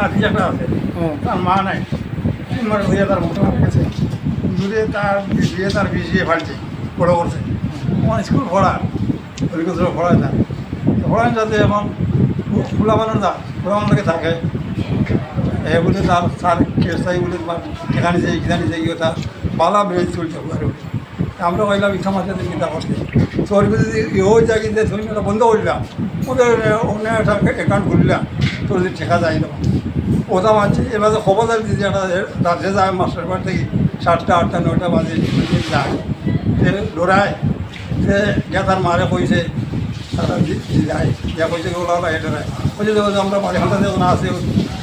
নাতি একটা আছে। তার মা নাই। তিন মাস তার মতো গেছে দূরে তার বিয়ে তার বিয়ে ফালছে বড় করছে। আমার স্কুল ওই কথা পড়ায় না পড়ায় যাতে এখন খোলা বানানো না খোলা বানানোকে থাকে এ বলে তার স্যার কেসাই বলে ঠেকা নিছে ইটা নিছে ইয়ে বালা বেড়ে চলছে আমরা কইলাম ইচ্ছা মাঝে চিন্তা করতে। তোর যদি যায় কিন্তু তুমি বন্ধ করলাম ওদের অন্য একটা অ্যাকাউন্ট খুললাম তোর যদি ঠেকা যায় না ওটা মানছে। এবার খবর দিয়েছে একটা রাত্রে যায় মাস্টার বাড়ি থেকে সাতটা, আটটা, নয়টা বাজে যায়। সে দৌড়ায়, সে গিয়া তার মারে কইছে, তারা যায়। যা কইছে ওলা ওলা, এটা কইছে যে আমরা বাড়ি হাতে যখন আসে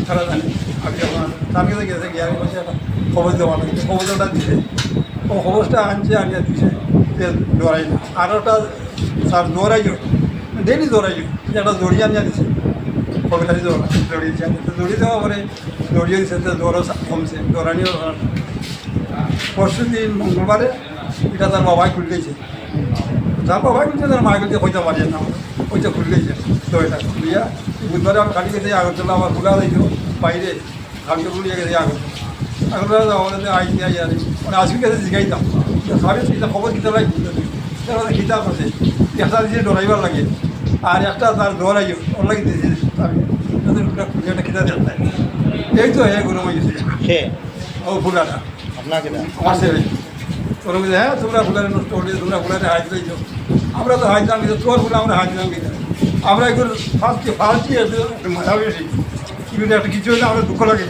তারা জানে যখন তার কাছে গেছে, গিয়ে কইছে একটা খবর দেওয়া লাগছে খবর দেওয়াটা দিছে। ও খবরটা আনছে, আনিয়া দিছে, সে দৌড়াই না আর ওটা তার দৌড়াই ডেলি দৌড়াই একটা দড়িয়ে আনিয়া দিছে। দৌড়িয়ে দিছে। আনিয়া। তো দৌড়িয়ে দেওয়া পরে দৌড়িয়ে দিছে, তো দৌড়ও কমছে, দৌড়ানিও পরশু দিন মঙ্গলবারে এটা তার বাবাই খুললেছে তার বাবাই খুলছে, তার মা খুলছে হইতে পারে না হইতে খুললেছে এটা খুলিয়া বুধবারে আমি খালি গেছে, আগরতলা আমার খোলা দিয়েছিল বাইরে খালকে খুলিয়ে গেছে আগরতলা। আগরতলা আইতে আই আর মানে আসবি গেছে জিগাইতাম। সবাই এটা খবর কিতা লাই তারা খিতা করছে একটা দিয়েছে ডরাইবার লাগে। আর একটা তার দৌড়াই ওর লাগে দিয়েছে আমি তাদের একটা খিতা দেয়। এই তো হ্যাঁ গুরু গেছে সে ও ফুলাটা। আপনাকে না? আমার ছেলে। তোর বলছে হ্যাঁ তোমরা ফুলারে নষ্ট করে তোমরা ফুলারে হাত দিয়েছ আমরা তো হাত দাম দিতে তোর ফুলে আমরা হাত দাম দিতে আমরা এগুলো ফার্স্টে ফার্স্টই মজা বেশি। কিন্তু একটা কিছু হলে আমরা দুঃখ লাগে।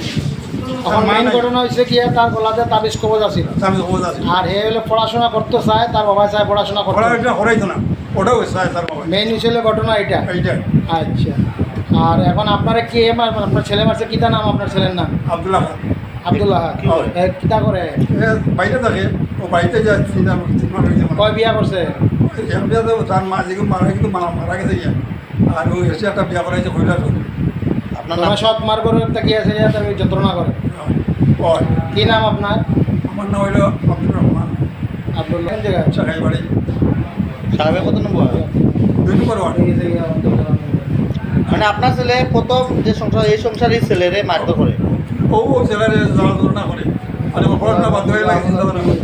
এখন মেইন ঘটনা হয়েছে কি তার গলাতে তাবিজ কবজ আছিল। আমি খবর আছে আর হে হলে পড়াশোনা করতে চায় তার বাবা চায় পড়াশোনা করতে। ওরা হরাইতো না। ওটাও চায় তার বাবা। মেইন ঘটনা এটা এইটা আচ্ছা। আর এখন আপনারা কে? মার আপনার ছেলে মারছে কিতা নাম? আপনার ছেলের নাম? আবদুল্লাহ আব্দুল্লাহ কিতা করে? বাইরে থাকে। ও বাড়িতে যায় কয় বিয়া করছে? তার মা যেগুলো মারা কিন্তু মারা গেছে আর ওই এসে একটা বিয়া করাইছে কইলা আপনার নাম? সৎ মার করে একটা কি আছে যে তুমি যন্ত্রণা করে? কি নাম আপনার? আমার নাম হইল আব্দুর রহমান। আব্দুল্লাহ কোন জায়গায়? চাকাই বাড়ি। সাহেবের কত নম্বর দুই নম্বর ওয়ার্ড। মানে আপনার ছেলে প্রথম যে সংসার এই সংসারই ছেলেরে মারধর করে? ও ছেলেরে জ্বালা যন্ত্রণা করে। আর পড়াশোনা বাধ্য হয়ে লাগে চিন্তা ভাবনা করে।